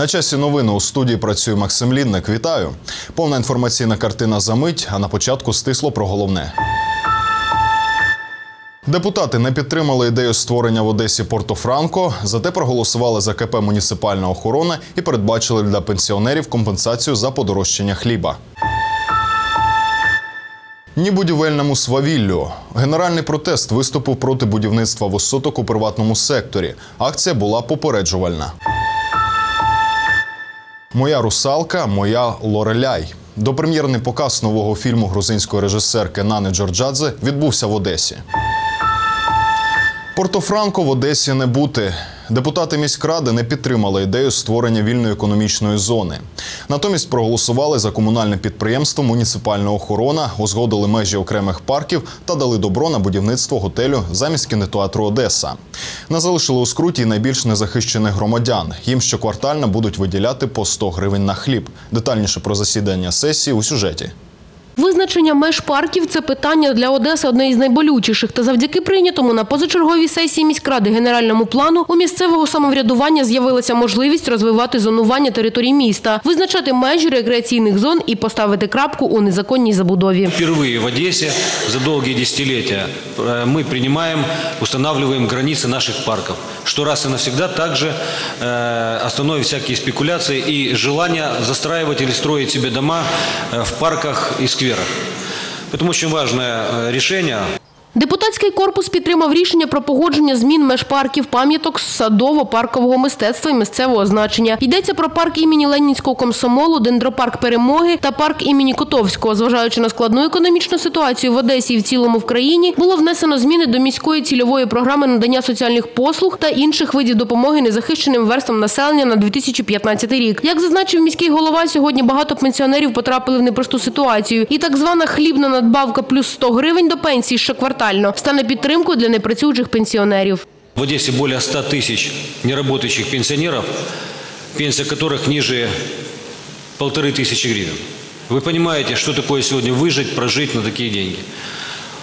На часі новини у студії працює Максим Лінник. Вітаю. Повна інформаційна картина за мить, а на початку стисло про головне. Депутати не підтримали ідею створення в Одесі Порто-Франко, зате проголосували за КП Муніципальна охорона і передбачили для пенсіонерів компенсацію за подорожчання хліба. Ні будівельному свавіллю. Генеральний протест виступив проти будівництва висоток у приватному секторі. Акція була попереджувальна. Моя русалка, моя Лореляй. Допрем'єрний показ нового фільму грузинської режисерки Нани Джорджадзе відбувся в Одесі. Портофранко в Одесі не бути. Депутати міськради не підтримали ідею створення вільної економічної зони. Натомість проголосували за комунальне підприємство Муніципальна охорона, узгодили межі окремих парків та дали добро на будівництво готелю замість кінотеатру Одеса. Не залишили у скруті найбільш незахищених громадян. Їм щоквартально будуть виділяти по 100 гривень на хліб. Детальніше про засідання сесії у сюжеті. Визначення меж парків це питання для Одеси одне із найболючіших. Та завдяки прийнятому на позачерговій сесії міськради генеральному плану у місцевого самоврядування з'явилася можливість розвивати зонування територій міста, визначати межі рекреаційних зон і поставити крапку у незаконній забудові. Впервые в Одессе за долгие десятилетия э, мы принимаем, устанавливаем границы наших парков, что раз и навсегда также э, остановит всякие спекуляции и желание застраивать или строить себе дома э, в парках и скверах. Поэтому очень важное э, решение. Депутатський корпус підтримав рішення про погодження змін меж парків пам'яток садово-паркового мистецтва і місцевого значення. Йдеться про парк імені Ленінського комсомолу, дендропарк Перемоги та парк імені Котовського. Зважаючи на складну економічну ситуацію в Одесі і в цілому в країні, було внесено зміни до міської цільової програми надання соціальних послуг та інших видів допомоги незахищеним верствам населення на 2015 рік. Як зазначив міський голова, сьогодні багато пенсіонерів потрапили в непросту ситуацію, і так звана хлібна надбавка плюс 100 гривень до пенсії щоквартально стане підтримкою для непрацюючих пенсіонерів. В Одессе более 100 тысяч неработающих пенсионеров, пенсия которых ниже полторы тысячи гривен. Вы понимаете, что такое сегодня выжить, прожить на такие деньги.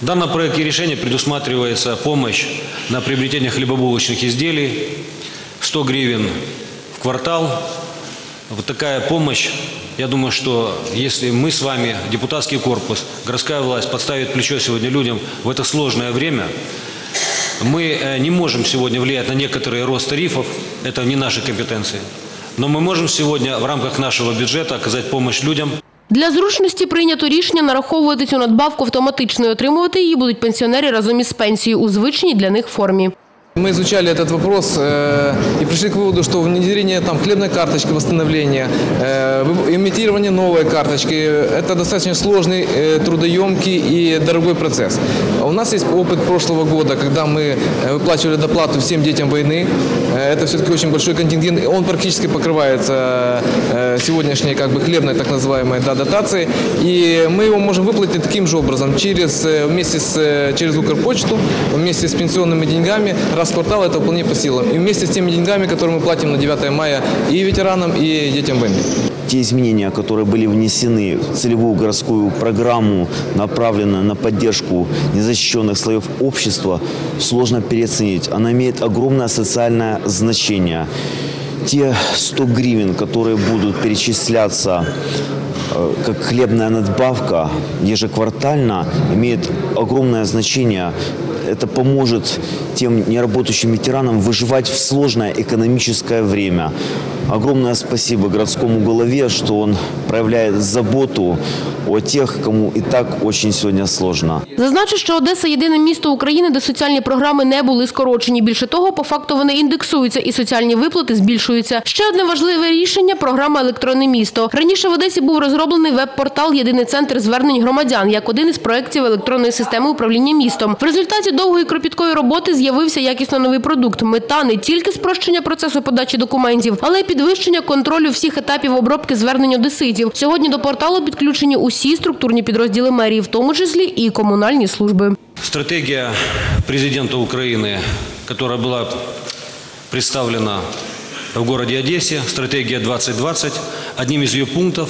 В данном проекте решения предусматривается помощь на приобретение хлебобулочных изделий 100 гривен в квартал. Вот такая помощь, я думаю, что если мы с вами, депутатский корпус, городская власть подставит плечо сегодня людям в это сложное время, мы э, не можем сегодня влиять на некоторые рост тарифов, это не наши компетенции. Но мы можем сегодня в рамках нашего бюджета оказать помощь людям, Для зручності прийнято рішення нараховувати цю надбавку автоматично і отримувати її будуть пенсіонери разом із пенсією у звичній для них формі. Мы изучали этот вопрос э, и пришли к выводу, что внедрение там, хлебной карточки восстановления, э, имитирование новой карточки – это достаточно сложный, э, трудоемкий и дорогой процесс. А У нас есть опыт прошлого года, когда мы э, выплачивали доплату всем детям войны. Э, это все-таки очень большой контингент, он практически покрывается э, сегодняшней как бы, хлебной так называемой да, дотацией. И мы его можем выплатить таким же образом, через, э, вместе с, через Укрпочту, вместе с пенсионными деньгами, раз в квартал это вполне по силам. И вместе с теми деньгами, которые мы платим на 9 мая и ветеранам, и детям войны. те изменения, которые были внесены в целевую городскую программу, направленную на поддержку незащищенных слоев общества, сложно переоценить. Она имеет огромное социальное значение. Те 100 гривен, которые будут перечисляться как хлебная надбавка ежеквартально, имеет огромное значение. Это поможет тем неработающим ветеранам выживать в сложное экономическое время. Огромное спасибо городскому голове, что он проявляет заботу о тех, кому и так очень сегодня сложно. Зазначу, що Одеса єдине місто України, де соціальні програми не були скорочені. Більше того, по факту вони індексуються і соціальні виплати збільшуються. Ще одне важливе рішення програма Електронне місто. Раніше в Одесі був розроблений веб-портал Єдиний центр звернень громадян як один із проєктів електронної системи управління містом. В результаті довгої кропіткої роботи з'явився якісно новий продукт. Мета не тільки спрощення процесу подачі документів, але й підвищення контролю всіх етапів обробки звернень одеситів. Сьогодні до порталу підключені усі структурні підрозділи мерії, в тому числі і комунальні служби. Стратегия президента Украины, которая была представлена в городе Одессе, стратегия 2020, одним из ее пунктов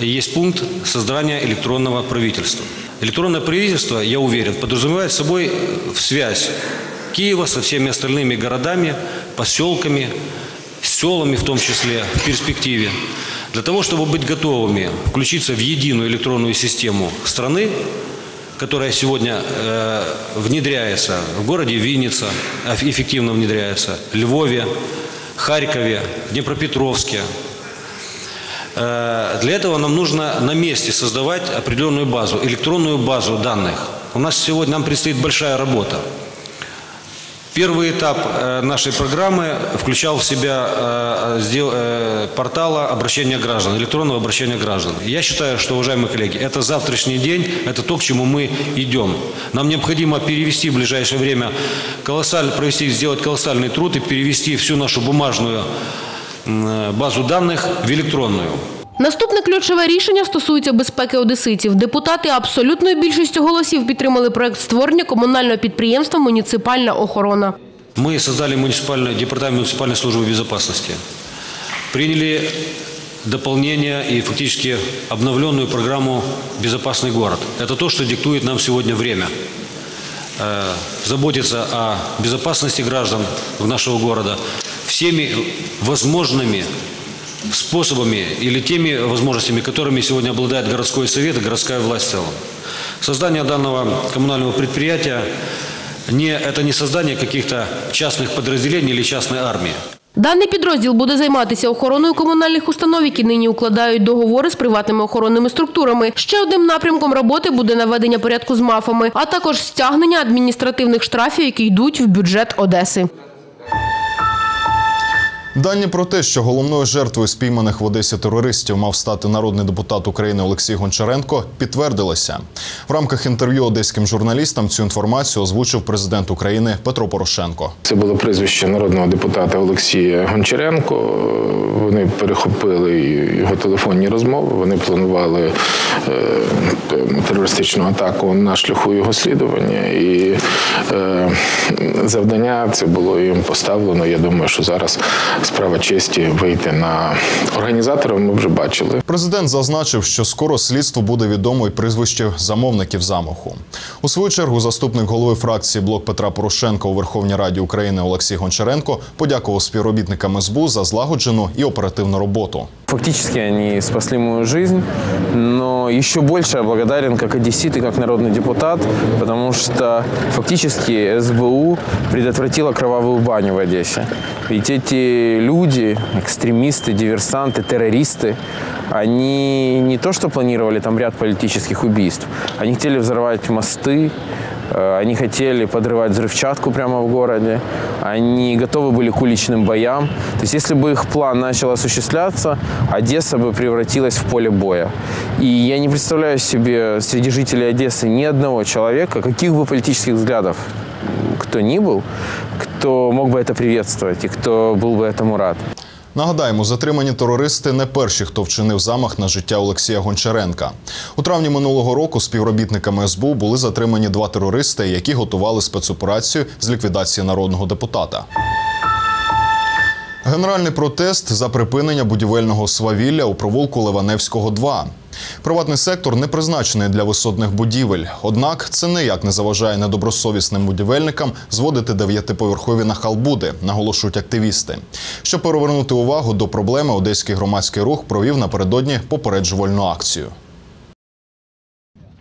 есть пункт создания электронного правительства. Электронное правительство, я уверен, подразумевает собой связь Киева со всеми остальными городами, поселками, селами в том числе в перспективе. Для того, чтобы быть готовыми включиться в единую электронную систему страны, которая сегодня э, внедряется в городе Винница, эффективно внедряется, Львове, Харькове, Днепропетровске. Э, Для этого нам нужно на месте создавать определенную базу, электронную базу данных. У нас сегодня нам предстоит большая работа. Первый этап э, нашей программы включал в себя э, портала обращения граждан, электронного обращения граждан. Я считаю, что, уважаемые коллеги, это завтрашний день, это то, к чему мы идем. Нам необходимо перевести в ближайшее время, колоссально, провести, сделать колоссальный труд и перевести всю нашу бумажную базу данных в электронную. Наступне ключове рішення стосується безпеки одеситів. Депутати абсолютною більшістю голосів підтримали проект створення комунального підприємства «Муніципальна охорона». Мы создали муниципальный, департамент муниципальной службы безопасности. Приняли дополнение и фактически обновленную программу «Безопасный город». Это то, что диктует нам сегодня время. Э, Заботиться о безопасности граждан нашего города всеми возможными способами или теми возможностями, которыми сегодня обладает городской совет и городская власть в целом. Создание данного коммунального предприятия не, это не создание каких-то частных подразделений или частной армии. Даний підрозділ буде займатися охороною комунальних установ, які нині укладають договори з приватними охоронними структурами. Ще одним напрямком роботи буде наведення порядку з мафами, а також стягнення адміністративних штрафів, які йдуть в бюджет Одеси. Дані про те, що головною жертвою спійманих в Одесі терористів мав стати народний депутат України Олексій Гончаренко, підтвердилися. В рамках інтерв'ю одеським журналістам цю інформацію озвучив президент України Петро Порошенко. Це було прізвище народного депутата Олексія Гончаренко. Вони перехопили його телефонні розмови. Вони планували е, терористичну атаку на шляху його слідування. І е, завдання це було їм поставлено. Я думаю, що зараз справа честі вийти на організаторів. Ми вже бачили. Президент зазначив, що скоро слідству буде відомо й прізвище замовників замаху. У свою чергу заступник голови фракції блок Петра Порошенка у Верховній Раді України Олексій Гончаренко подякував співробітникам СБУ за злагоджену і оперативну роботу. Фактически они спасли мою жизнь, но еще больше я благодарен как одессит и как народный депутат, потому что фактически СБУ предотвратила кровавую баню в Одессе. Ведь эти люди, экстремисты, диверсанты, террористы, они не то что планировали там ряд политических убийств, они хотели взорвать мосты, Они хотели подрывать взрывчатку прямо в городе. Они готовы были к уличным боям. То есть если бы их план начал осуществляться, Одесса бы превратилась в поле боя. И я не представляю себе среди жителей Одессы ни одного человека, каких бы политических взглядов кто ни был, кто мог бы это приветствовать и кто был бы этому рад. Нагадаємо, затримані терористи не перші, хто вчинив замах на життя Олексія Гончаренка. У травні минулого року співробітниками СБУ були затримані два терористи, які готували спецоперацію з ліквідації народного депутата. Генеральний протест за припинення будівельного свавілля у провулку Ливаневського 2. Приватний сектор не призначений для висотних будівель. Однак це ніяк не заважає недобросовісним будівельникам зводити дев'ятиповерхові нахалбуди, наголошують активісти. Щоб перевернути увагу до проблеми, одеський громадський рух провів напередодні попереджувальну акцію.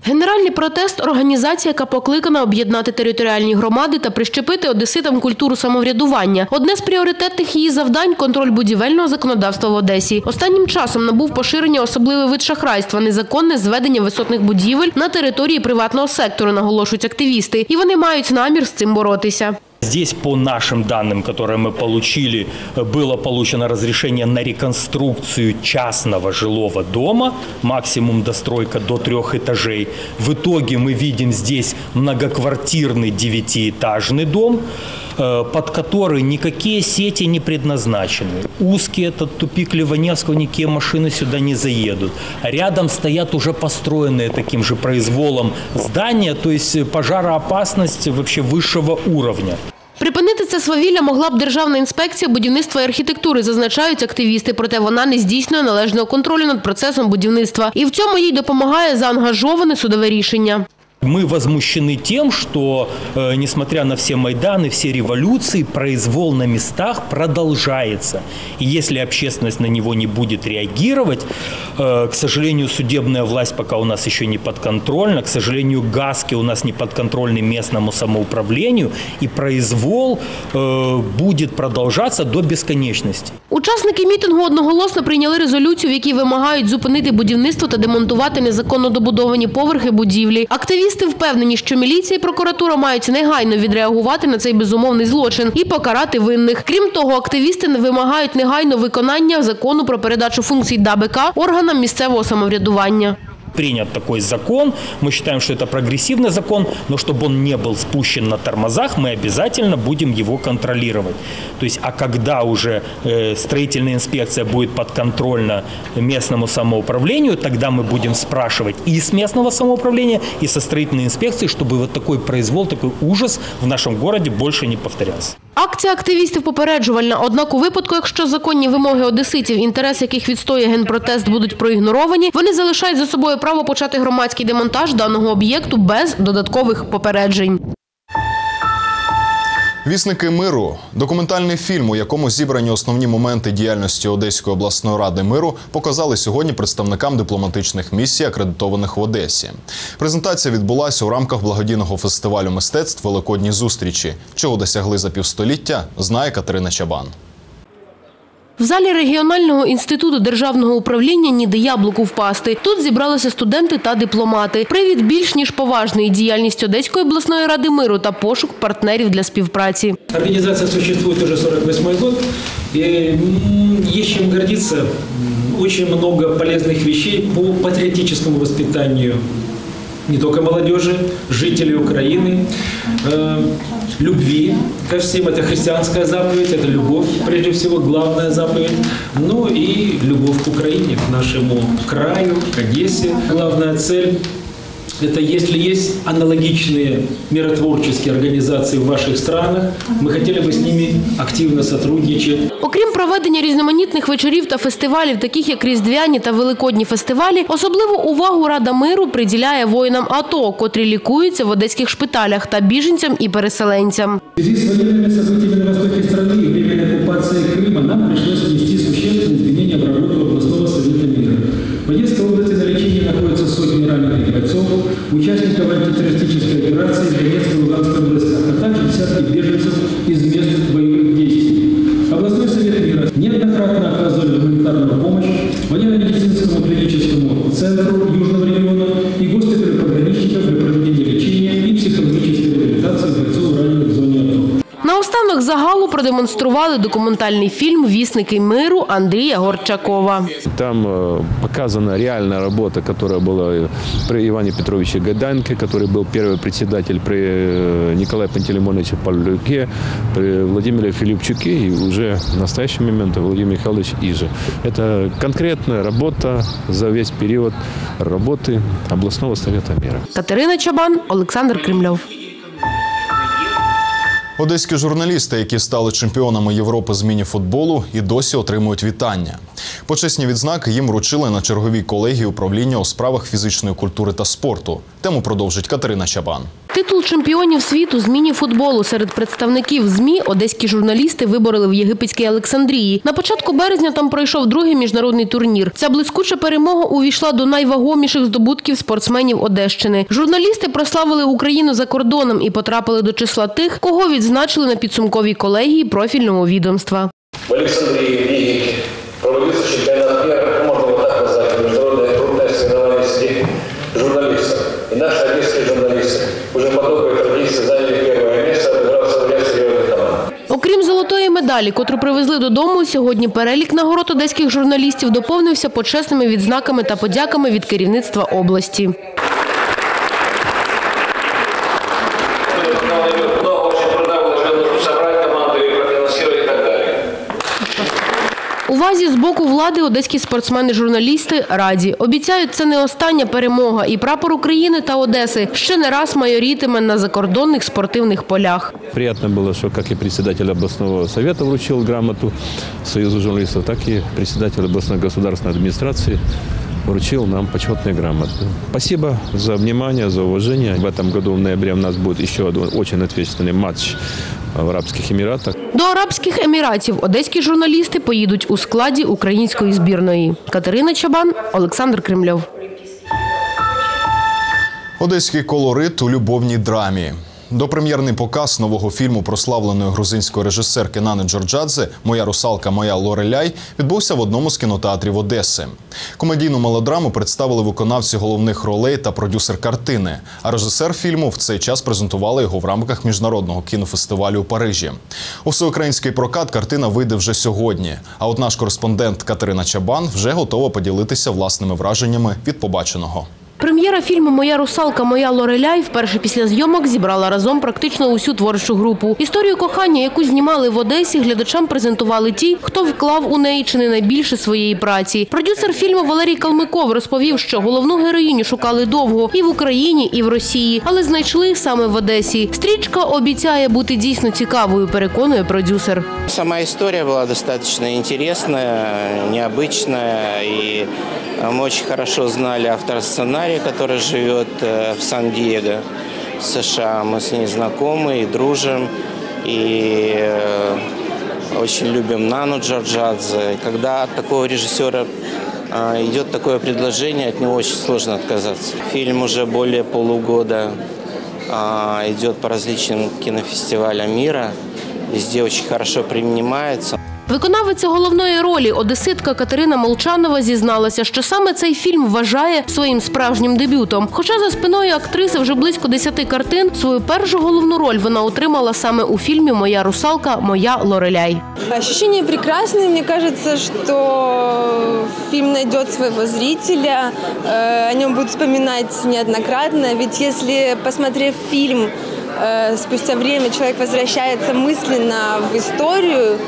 Генеральний протест – організація, яка покликана об'єднати територіальні громади та прищепити одеситам культуру самоврядування. Одне з пріоритетних її завдань – контроль будівельного законодавства в Одесі. Останнім часом набув поширення особливий вид шахрайства – незаконне зведення висотних будівель на території приватного сектору, наголошують активісти. І вони мають намір з цим боротися. Здесь, по нашим данным, которые мы получили, было получено разрешение на реконструкцию частного жилого дома, максимум достройка до трех этажей. В итоге мы видим здесь многоквартирный девятиэтажный дом, э, под который никакие сети не предназначены. Узкий этот тупик Ливаневского, никакие машины сюда не заедут. Рядом стоят уже построенные таким же произволом здания, то есть пожароопасность вообще высшего уровня. Припинити це свавілля могла б Державна інспекція будівництва і архітектури, зазначають активісти, проте вона не здійснює належного контролю над процесом будівництва. І в цьому їй допомагає заангажоване судове рішення. Мы возмущены тем, что, э, несмотря на все Майданы, все революции, произвол на местах продолжается. И если общественность на него не будет реагировать, э, к сожалению, судебная власть пока у нас еще не подконтрольна, к сожалению, ГАСКи у нас не подконтрольны местному самоуправлению, и произвол э, будет продолжаться до бесконечности. Учасники мітингу одноголосно прийняли резолюцію, в якій вимагають зупинити будівництво та демонтувати незаконно добудовані поверхи будівлі. Активісти впевнені, що міліція і прокуратура мають негайно відреагувати на цей безумовний злочин і покарати винних. Крім того, активісти вимагають негайно виконання закону про передачу функцій ДАБК органам місцевого самоврядування. Принят такой закон. Мы считаем, что это прогрессивный закон, но чтобы он не был спущен на тормозах, мы обязательно будем его контролировать. То есть, а когда уже э, строительная инспекция будет подконтрольна местному самоуправлению, тогда мы будем спрашивать и с местного самоуправления, и со строительной инспекции, чтобы вот такой произвол, такой ужас в нашем городе больше не повторялся. Акція активістів попереджувальна. Однак у випадку, якщо законні вимоги одеситів, інтерес яких відстоює генпротест, будуть проігноровані, вони залишають за собою право почати громадський демонтаж даного об'єкту без додаткових попереджень. Вісники миру документальний фільм, у якому зібрані основні моменти діяльності Одеської обласної ради миру, показали сьогодні представникам дипломатичних місій, акредитованих в Одесі. Презентація відбулася у рамках благодійного фестивалю мистецтв Великодні зустрічі. Чого досягли за півстоліття, знає Катерина Чабан. В залі регіонального інституту державного управління ніде яблуку впасти. Тут зібралися студенти та дипломати. Привід більш ніж поважної діяльність Одеської обласної ради миру та пошук партнерів для співпраці. Организация существует уже 48 год, и м, есть чем гордиться. М, Очень много полезных вещей по патриотическому воспитанию не только молодежи, жителей Украины, э, любви ко всем. Это христианская заповедь, это любовь, прежде всего, главная заповедь. Ну и любовь к Украине, к нашему краю, к Одессе. Главная цель это если есть аналогичные миротворческие организации в ваших странах, мы хотели бы с ними активно сотрудничать. Окрім проведення різноманітних вечорів та фестивалів, таких як Різдвяні та Великодні фестивалі, особливу увагу Рада миру приділяє воїнам АТО, котрі лікуються в одеських шпиталях та біженцям і переселенцям. В связи с военными событиями на востоке страны и временной оккупацией Крыма нам пришлось сотни раненых бойцов, участников антитеррористической операции в Донецкой и Луганской областях, а также десятки беженцев из мест боевых действий. Областной совет мира неоднократно оказывали гуманитарную помощь военно-медицинскому клиническому центру продемонстрували документальний фільм Вісники миру Андрія Горчакова. Там э, показана реальная работа, которая была при Иване Петровиче Гайданке, который был первый председатель при э, Николае Пантелеймоновиче Павлюке, при Владимире Филипчуке и уже в настоящий момент Владимир Михайлович Иже. Это конкретная работа за весь период работы областного совета мира. Катерина Чабан, Олександр Кремльов. Одеські журналісти, які стали чемпіонами Європи з міні-футболу, і досі отримують вітання. Почесні відзнаки їм вручили на черговій колегії управління у справах фізичної культури та спорту. Тему продовжить Катерина Чабан. Титул чемпіонів світу з міні-футболу серед представників ЗМІ одеські журналісти вибороли в єгипетській Олександрії. На початку березня там пройшов другий міжнародний турнір. Ця блискуча перемога увійшла до найвагоміших здобутків спортсменів Одещини. Журналісти прославили Україну за кордоном і потрапили до числа тих, кого відзначили на підсумковій колегії профільного відомства. В Александрии, в Египте проводился чемпионат Окрім золотої медалі, котру привезли додому, сьогодні перелік нагород одеських журналістів доповнився почесними відзнаками та подяками від керівництва області. Увазі з боку влади одеські спортсмени-журналісти раді. Обіцяють, це не остання перемога, і прапор України та Одеси ще не раз майорітиме на закордонних спортивних полях. Приємно було, що як і председатель обласного совєту вручив грамоту Союзу журналістів, так і председатель обласної государственной администрации вручил нам почетные грамоты. Спасибо за внимание, за уважение. В этом году в ноябре у нас будет еще один очень ответственный матч в Арабских Эмиратах. До Арабських Еміратів одеські журналісти поїдуть у складі української збірної. Катерина Чабан, Олександр Кремльов. Одеський колорит у любовній драмі. Допрем'єрний показ нового фільму прославленої грузинської режисерки Нани Джорджадзе Моя русалка, моя Лореляй відбувся в одному з кінотеатрів Одеси. Комедійну мелодраму представили виконавці головних ролей та продюсер картини. А режисер фільму в цей час презентували його в рамках міжнародного кінофестивалю у Парижі. У всеукраїнський прокат картина вийде вже сьогодні. А от наш кореспондент Катерина Чабан вже готова поділитися власними враженнями від побаченого. Прем'єра фільму Моя русалка, моя Лореляй вперше після зйомок зібрала разом практично усю творчу групу. Історію кохання, яку знімали в Одесі, глядачам презентували ті, хто вклав у неї чи не найбільше своєї праці. Продюсер фільму Валерій Калмиков розповів, що головну героїню шукали довго і в Україні, і в Росії, але знайшли саме в Одесі. Стрічка обіцяє бути дійсно цікавою, переконує продюсер. Сама история была достаточно интересная, необычная, и э, мы очень хорошо знали автора сценария, который живет э, в Сан-Диего, США. Мы с ней знакомы и дружим, и э, очень любим Нану Джорджадзе. Когда от такого режиссера э, идет такое предложение, от него очень сложно отказаться. Фильм уже более полугода а, идет по различным кинофестивалям мира. Везде очень хорошо принимается. Виконавиця головної ролі одеситка Катерина Молчанова зізналася, що саме цей фільм вважає своїм справжнім дебютом. Хоча за спиною актриси вже близько десяти картин, свою першу головну роль вона отримала саме у фільмі Моя русалка, моя Лореляй. Ощущения прекрасные. Мне кажется, что фильм найдет своего зрителя, э, о нем будут вспоминать неоднократно. Ведь если, посмотрев фильм, э, спустя время человек возвращается мысленно в историю,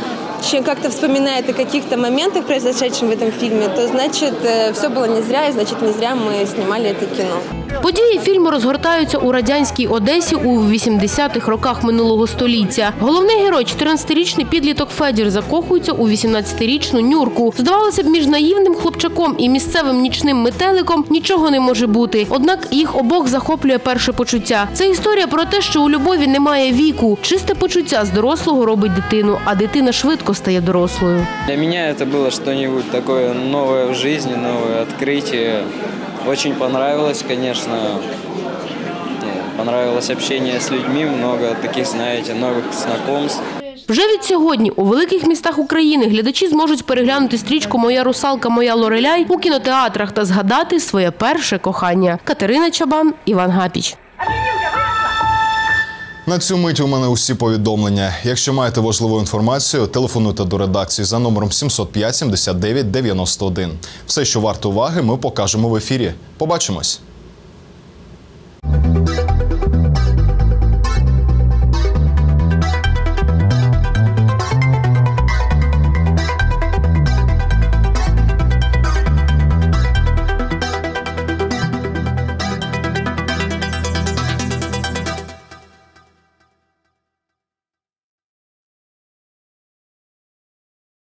чем как-то вспоминает о каких-то моментах, произошедших в этом фильме, то значит все было не зря, и значит не зря мы снимали это кино. Події фільму розгортаються у радянській Одесі у 80-х роках минулого століття. Головний герой, 14-річний підліток Федір, закохується у 18-річну Нюрку. Здавалося б, між наївним хлопчаком і місцевим нічним метеликом нічого не може бути. Однак їх обох захоплює перше почуття. Це історія про те, що у любові немає віку. Чисте почуття з дорослого робить дитину, а дитина швидко стає дорослою. Для меня это было что-нибудь такое новое в жизни, новое открытие. Очень понравилось, конечно. Ну, Понравилось общение с людьми, много таких, знаете, новых знакомств. Вже від сьогодні у великих містах України глядачі зможуть переглянути стрічку Моя русалка, моя Лореляй у кінотеатрах та згадати своє перше кохання. Катерина Чабан, Іван Гапіч. На цю мить у мене усі повідомлення. Якщо маєте важливу інформацію, телефонуйте до редакції за номером 705 79 91. Все, що варто уваги, ми покажемо в ефірі. Побачимось.